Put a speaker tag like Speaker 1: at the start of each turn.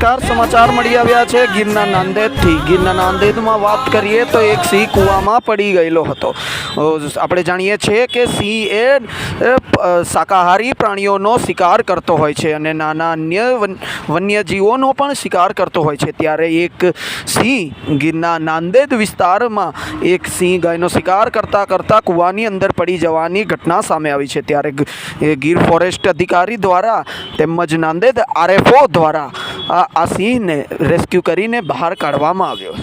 Speaker 1: નમસ્કાર, સમાચાર મળી આવ્યા છે ગીરના નાંદેડથી ગીરના નાંદેડમાં વાત કરીએ તો એક સિંહ કૂવામાં પડી ગયેલો હતો. આપણે જાણીએ છીએ કે સિંહ એ શાકાહારી પ્રાણીઓનો શિકાર કરતો હોય છે અને નાના અન્ય વન- વન્યજીવોનો પણ શિકાર કરતો હોય છે. ત્યારે એક સિંહ ગીરના નાંદેડ વિસ્તારમાં એક સિંહ ગાયનો શિકાર કરતાં કરતાં કૂવાની અંદર પડી જવાની ઘટના સામે આવી છે. ત્યારે ગીર ફોરેસ્ટ અધિકારી દ્વારા તેમજ નાંદેડ આરએફઓ દ્વારા આ સિંહને રેસ્ક્યુ કરીને બહાર કાઢવામાં આવ્યો.